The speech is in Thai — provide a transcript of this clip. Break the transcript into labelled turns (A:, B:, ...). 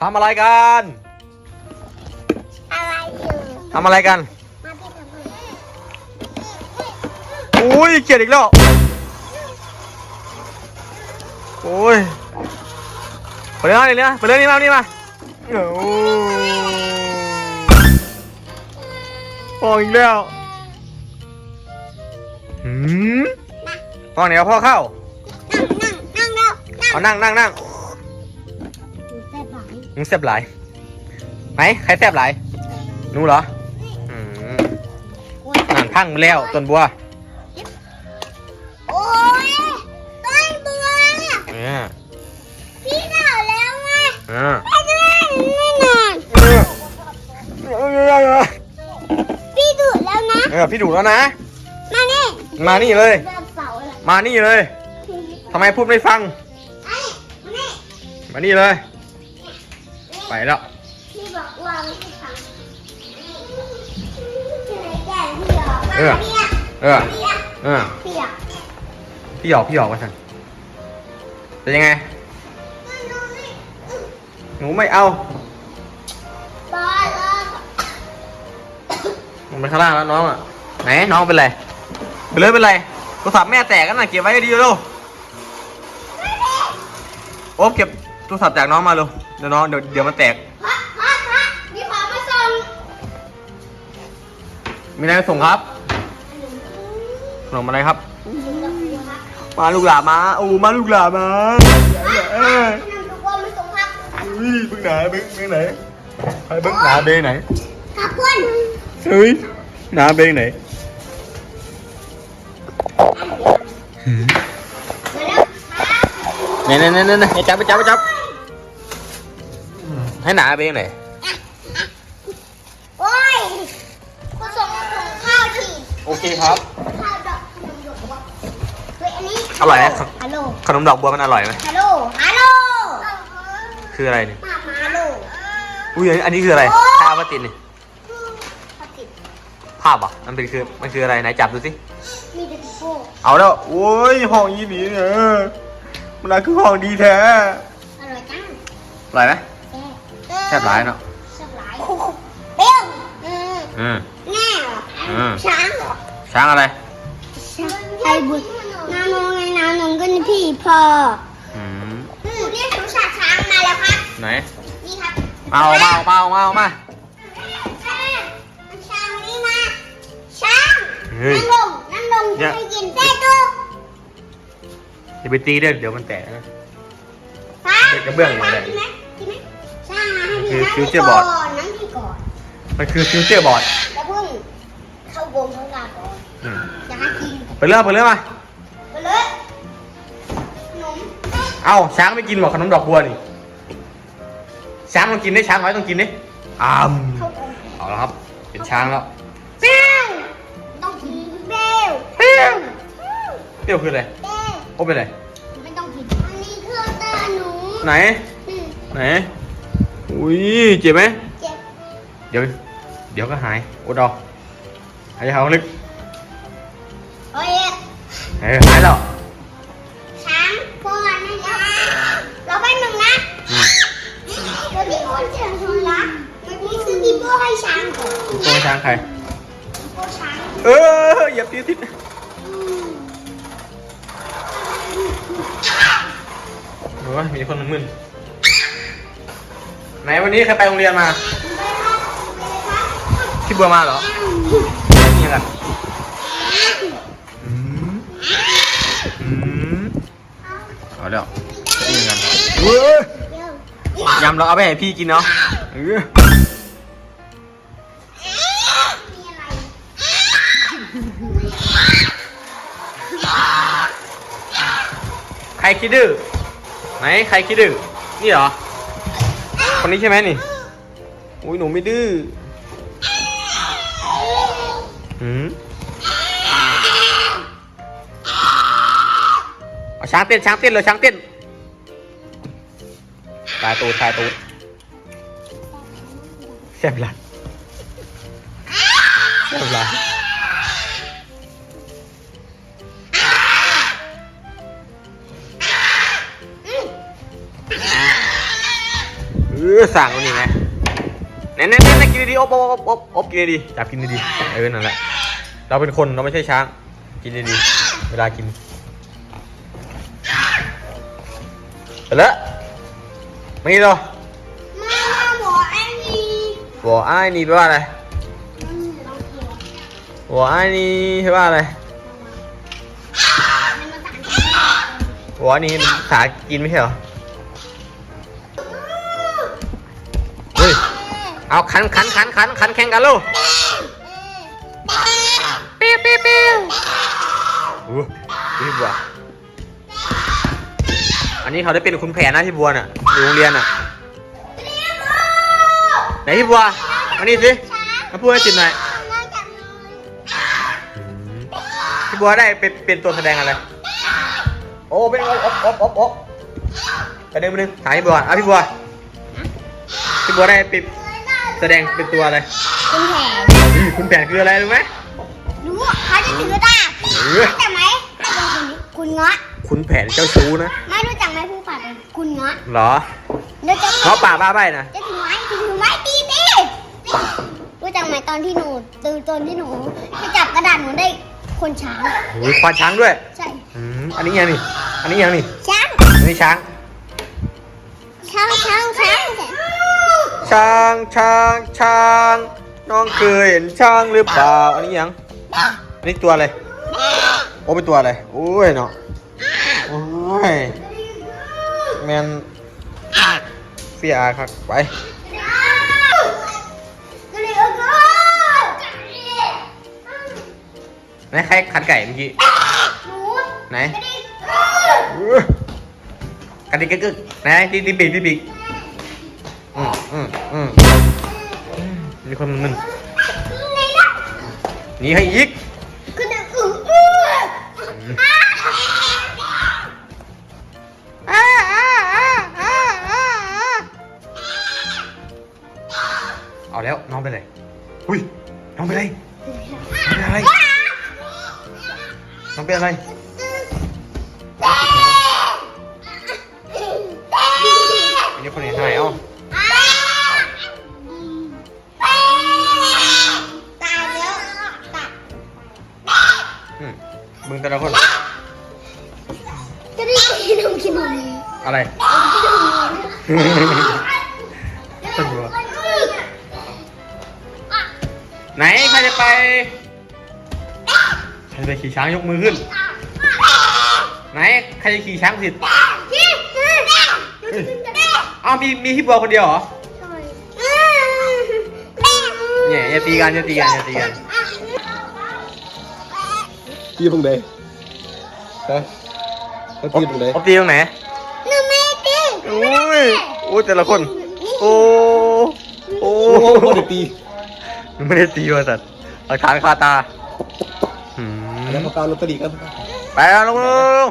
A: ทำอะไรกัน
B: อะไรอยู่
A: ทำอะไรกัน
B: มาพี่ทำอะไร
A: อุ้ยเกลียดอีกแล้ว โอ้ยไปเรื่องนี้นะไปเรื่องนี้มานี่มาโอ้พออีกแล้วหืมพ่อเหนียวพ่อเข้า
B: นั่งนั่งนั่งเร็วนั่ง
A: เอานั่งนั่งนั่ง
B: ดูเส้นหลัง
A: มึงแซ่บหลายไหนใครแซ่บหลายหนูเหรออืม
B: โอ้ย
A: นั่นพังมาแล้วต้นบัว
B: โอ้ยต้นบัว
A: เนี่ย
B: พี่เหงาแล้วไง
A: อ่า
B: ไปเล่นไม่นาน
A: เออ
B: พี่ดุแล้วนะ
A: เออพี่ดูแล้วนะ
B: มานี่
A: มานี่เลย
B: เดินเสาเลย
A: มานี่เลยทำไมพูดไม่ฟัง
B: ไอ้มานี่
A: มานี่เลย ไปแล้ว
B: พี่บอกวางที่ฟังพี่ไหนแก่พี่หอมา
A: เออ
B: พี่อ
A: เออ
B: พี่อะ
A: เออ
B: พี่
A: หยอกพี่หยอกมาสั่นเป็นยังไงหนูไม่เอา
B: บอยเออ
A: ลงไปข้างล่างแล้วน้องอะไหนน้องเป็นไรเป็นเลยเป็นไรโทรศัพท์แม่แตกกันนะเก็บไว้ให้ดีเลยโอ้เก็บโทรศัพท์จากน้องมาเลย เดี๋ยวน้องเดี๋ยวเดี๋ยวมันแตก
B: พระพระพระมีของมาส่ง
A: มีอะไรมาส่งครับ ขนมอะไรครับ มาลูกหลามาโอ้มาลูกหลามาเอ้ย
B: ขนมทุกคนมาส่งครับ
A: อุ้ยเบิ้งไหนเบิ้งเบิ้งไหนไปเบิ้งหนาเบงไหน
B: ขอบคุณ
A: เฮ้ยหนาเบงไหน
B: มาแล้วครับ
A: เนี่ยเนี่ยเนี่ยเนี่ยอย่าจับไปจับไปจับ ให้หนาเบงไหน
B: โอ้ยคุณส่งมาส่งข้าวที
A: โอเคครับ
B: ข้าวดอกขนมดอกบัวเฮ้ยอันนี้
A: อร่อยนะ
B: ฮัลโหล
A: ขนมดอกบัวมันอร่อยไหม
B: ฮัลโหลฮัลโหล
A: คืออะไรเนี่ย
B: มามาฮัลโหล
A: อุ้ยอันนี้คืออะไรภาพมาติดนี่
B: พอติด
A: ภาพอะมันเป็นคือมันคืออะไรไหนจับดูสิ
B: มีแต่ติโก้
A: เอาแล้วโอ้ยห้องยี่หนีเนี่ยมันน่าคือห้องดีแท้
B: อร่อยจัง
A: อร่อยไหม
B: แซ่
A: แซ่บหลายเนาะ
B: แซ่บหลายเปรี้ยวอืม
A: อืม
B: แน่เหรอ
A: อืม
B: ช้างเหรอ
A: ช้างอะไร
B: ไทยบุตรนาโนไงนาโนก็นี่พี่พอ
A: อืม
B: อืมเรียกสุชาติช้างมาแล้วครับ
A: ไหน
B: นี่ครับ
A: เอามาเอามาเอามาเอามา
B: ช้างมันช้างนี่มาช้าง
A: เฮ้ย
B: นั่งลงนั่งลง
A: เนี่ย
B: ให้กินแท้ตัว
A: อย่าไปตีเด้อเดี๋ยวมันแตกนะ
B: ช้าง
A: เด็กกระเบื้องอยู่ไหน
B: กินไหมกินไห มช้างให้
A: คือ
B: พี่นั่ง
A: future
B: ที่
A: board
B: ก่อนนั่งที่ก่อน
A: มันคือฟิวเจอร์บอร์ด
B: แล้วเพิ่งเข้าวงเข้ากาก่อนอยากให้กิน
A: ไปเรื่อยไปเรื่อยมา
B: ไปเลยขนม
A: เอ้าช้างไม่กินหรอกขนมดอกบัวนี่ช้างต้องกินได้ช้างน้อยต้องกินดิอ้าม
B: เข้าวง
A: เอาแล้วครับ เป็นช้างแล้ว
B: เปรี้ยวต้องกินเปรี้ยว
A: เปรี้ยวเปรี้ยวคืออะไร
B: เปรี้ยว
A: โอ้เป็นอะไร
B: ไม่ต้องกินอันนี้คือตาหนู
A: ไหน
B: อืม
A: ไหน อุ้ยเจ็บไหม
B: เจ็บ
A: เดี๋ยวเดี๋ยวก็หายอดเอาหายใจเข้าลึก
B: โอ้ย
A: เออหายแล้ว
B: ช้างพ่อนั่นนะเราไปหนึ่งนะ
A: อืม
B: เดี๋ยวพี่คนเจอคนละมันนี่คือพี่โป้ให้ช้างก่อน
A: ตัวช้างใคร
B: พี่โป้ช้าง
A: เออเหยียบทีทิศ
B: อืม
A: โอ้ยมีคนมึน ไหนวันนี้ใครไปโรงเรียนมาพี่บัวมาเหรอนี่กันอืมอืมเอาเดี๋ยวนี่กันเว้ย
B: เดี๋ยวยำ
A: เราเอาไปให้พี่กินเนาะเออใครคิดดื้อไหนใครคิดดื้อนี่เหรอ คนนี้ใช่ไหมนี่อุ้ยหนูไม่ดื้ออืมเอาช้างเต้นช้างเต้นเลยช้างเต้นตายตูดตายตูดแซ่บหลังแซ่บหลัง ออสั่งตรงนี้ไหมเน้นเน้นเน้นกินดีๆอบอบอบอบอบกินดีๆจับกินดีๆเออนั่นแหละ เราเป็นคนเราไม่ใช่ช้าง กินดีๆเวลากินไปแล้วไมานี่หรอ
B: มาหมอไอ้นี่
A: หัวไอ้นี่แปลว่าอะไร
B: มันลองกิน
A: หัวไอ้นี่แปลว่าอะไร
B: มันมาสั่ง
A: หัวนี่ภาษากินไม่ใช่หรอ เอาขันขันขันขันขันแข่งกันลูก
B: เปี้ยวเปี้ยวเปี้ยว
A: อู้พี่บัวอันนี้เขาได้เป็นคุณแผนนะพี่บัวน่ะอยู่โรงเรียนน่ะไหนพี่บัวมานี่สิมาพูดให้จิตหน่อย
B: มาจากน้อย
A: อืมพี่บัวได้เป็นเป็นตัวแสดงอะไรโอ้เป็นอบอบอบอบอบไปหนึ่งไปหนึ่งถามพี่บัวอะพี่บัวพี่บัวได้เป็น แสดงเป็นตัวอะไร
B: คุณแผน
A: อืมคุณแผนคืออะไรรู้ไหม
B: รู้เขาจะถือตา
A: เออ
B: รู้จักไหมคุณเงาะ
A: คุณแผนเจ้าชู้นะ
B: ไม่รู้จักไหมผู้ฝ่าเป็นคุณเงาะ
A: เหรอ
B: รู้จักไหม
A: เขาป่าบ้าใบนะ
B: จะถือไม้ถือไม้ตีตีรู้จักไหมตอนที่หนูตื่นตอนที่หนูไปจับกระดาษหนูได้คนช้าง
A: โอ้ยควานช้างด้วย
B: ใช่
A: อืมอันนี้ยังนี่อันนี้ยังนี่
B: ช้าง
A: อันนี้ช้าง
B: ช้างช้างช้าง
A: ช้างช้างช้าง น้องเคยเห็นช้างหรือเปล่าอันนี้ยังอันนี้ตัวอะไรโอ้เป็นตัวอะไรโอ้ยเนาะโอ้ยแมนเฟียครับไปไหนใครขัดไก่เมื่อกี้ไหนอื้อกระดิกกระกึกไหนตีตีปีกตีปีก อืมอืมอืมอืมมีคนมึนๆหนีให้อีกเอาแล้วน้องไปเลยอุ้ยน้องไปเลยน้องเป็นอะไรน้องเป็นอะไรอันนี้คนไหนหายเอ้า แต่ละคน
B: ก็ได้กินนมกินนม
A: อะไร
B: กินนม
A: ต้นบัวไหนใครจะไปใครจะไปขี่ช้างยกมือขึ้น ไหนใครจะขี่ช้างสิอ้าวมีมีพี่บัวคนเดียวเหรอเนี่ยอย่าตีกันอย่าตีกันอย่าตีกัน
C: ตีตร งไหนฮะเขาตีตรงไหน
A: เอาตีตรงไหน
B: หนูไม่ตี
A: โอ้ยโอ้ยแต่ละคน โอ้โอ้
C: โอ้โหไม่ได้ตี
A: มันไม่ได้ตีว่ะสัตว์หลักฐานคาตาอืม
C: แล้วเขาการลอตเตอรี่กัน
A: ไปแล้วลงลงลง